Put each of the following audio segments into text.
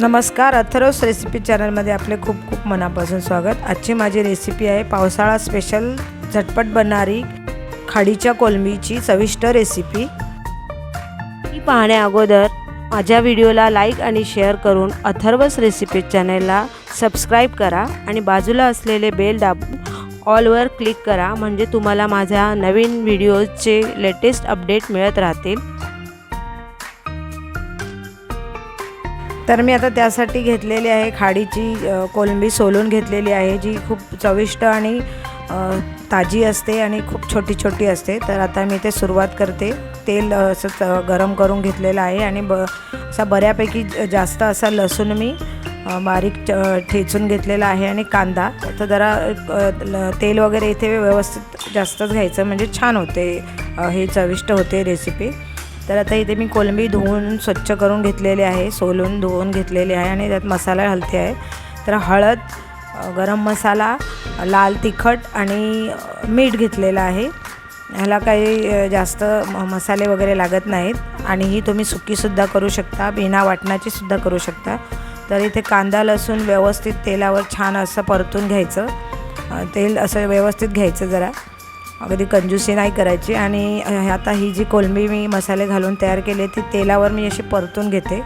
नमस्कार अथरोस रेसिपी चॅनलमध्ये आपले खूप खूप मनापासून स्वागत. आजची माझी रेसिपी आहे पावसाळा स्पेशल झटपट बनणारी खाडीच्या कोलंबीची चविष्ट रेसिपी ही पाहण्या अगोदर माझ्या व्हिडिओला लाईक आणि शेअर करून अथर्वस रेसिपी चॅनेलला सबस्क्राईब करा आणि बाजूला असलेले बेल दाबून ऑलवर क्लिक करा म्हणजे तुम्हाला माझ्या नवीन व्हिडिओजचे लेटेस्ट अपडेट मिळत राहतील. तर मी आता त्यासाठी घेतलेली आहे खाडीची कोलंबी सोलून घेतलेली आहे जी खूप चविष्ट आणि ताजी असते आणि खूप छोटी छोटी असते. तर आता मी ते सुरुवात करते. तेल असंच असं गरम करून घेतलेलं आहे आणि ब असा बऱ्यापैकी जास्त असा लसूण मी बारीक च- ठेचून घेतलेला आहे आणि कांदा. तर जरा तेल वगैरे इथे व्यवस्थित जास्तच घ्यायचं म्हणजे छान होते हे चविष्ट होते रेसिपी. तर आता इथे मी कोलंबी धुवून स्वच्छ करून घेतलेली आहे सोलून धुवून घेतलेली आहे आणि त्यात मसाला घालते आहे. तर हळद गरम मसाला लाल तिखट आणि मीठ घेतलेलं आहे. ह्याला काही जास्त म- मसाले वगैरे लागत नाहीत आणि ही तुम्ही सुकीसुद्धा करू शकता बिना वाटणाची सुद्धा करू शकता. तर इथे कांदा लसूण व्यवस्थित तेलावर छान असं परतून घ्यायचं. तेल असं व्यवस्थित घ्यायचं जरा. अगदी कंजूसी नाही करायची आणि आता ही जी कोलंबी मी मसाले घालून तयार केली आहे ती तेलावर मी अशी परतून घेते.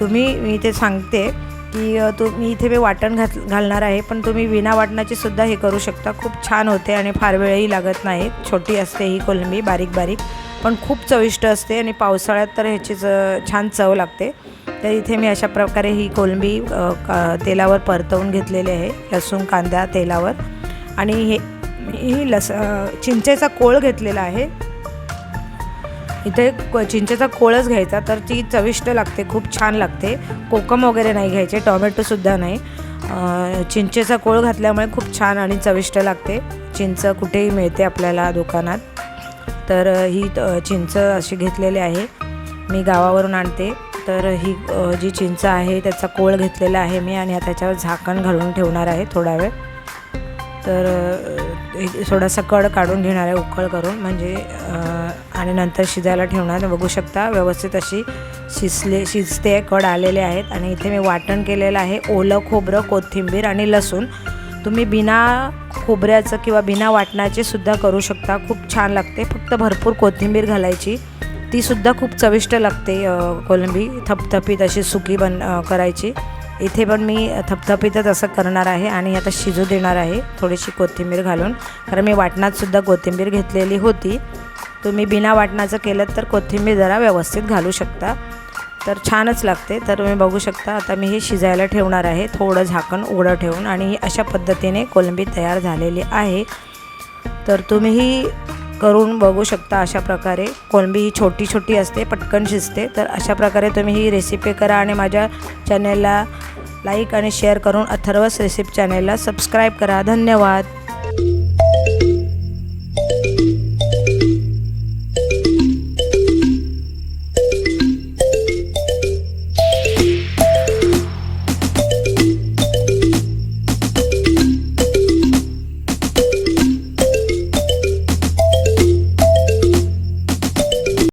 तुम्ही मी इथे सांगते की तुम्ही मी इथे मी वाटण घात घालणार आहे पण तुम्ही विना वाटणाची सुद्धा हे करू शकता. खूप छान होते आणि फार वेळही लागत नाही. छोटी असते ही कोलंबी बारीक बारीक पण खूप चविष्ट असते आणि पावसाळ्यात तर ह्याची च छान चव लागते. तर इथे मी अशा प्रकारे ही कोलंबी का- तेलावर परतवून घेतलेली आहे लसूण कांदा तेलावर. आणि हे ही लस चिंचेचा कोळ घेतलेला आहे. इथे क- चिंचेचा कोळच घ्यायचा तर ती चविष्ट लागते खूप छान लागते. कोकम वगैरे नाही घ्यायचे टॉमॅटोसुद्धा नाही. चिंचेचा कोळ घातल्यामुळे खूप छान आणि चविष्ट लागते. चिंच कुठेही मिळते आपल्याला दुकानात. तर ही चिंच अशी घेतलेली आहे. मी गावावरून आणते. तर ही जी चिंच आहे त्याचा कोळ घेतलेला आहे मी आणि त्याच्यावर झाकण घालून ठेवणार आहे थोडा वेळ. तर एक थोडासा कड काढून घेणार आहे उकळ करून. म्हणजे आणि नंतर शिजायला ठेवणार. बघू शकता व्यवस्थित अशी शिजले शिजते कड आलेले आहेत. आणि इथे मी वाटण केलेलं आहे. ओलं खोबरं कोथिंबीर आणि लसूण. तुम्ही बिना खोबऱ्याचं किंवा बिना वाटणाचे सुद्धा करू शकता. खूप छान लागते. फक्त भरपूर कोथिंबीर घालायची. तीसुद्धा खूप चविष्ट लागते कोलंबी. थपथपीत अशी सुकी बन करायची. इथे पण मी थपथपीतच असं करणार आहे आणि आता शिजू देणार आहे थोडीशी कोथिंबीर घालून. कारण मी वाटणातसुद्धा कोथिंबीर घेतलेली होती. तुम्ही बिना वाटणाचं केलं तर कोथिंबीर जरा व्यवस्थित घालू शकता. तर छानच लागते. तर तुम्ही बघू शकता आता मी हे शिजायला ठेवणार आहे. थोडं झाकण उघडं ठेवून आणि ही अशा पद्धतीने कोलंबी तयार झालेली आहे. तर तुम्हीही करून बघू शकता अशा प्रकारे. कोलंबी ही छोटी छोटी असते पटकन शिजते तर अशा प्रकारे तुम्ही ही रेसिपी करा आणि माझ्या चॅनेलला लाईक आणि शेअर करून अथर्वस रेसिपी चॅनेलला सबस्क्राईब करा. धन्यवाद.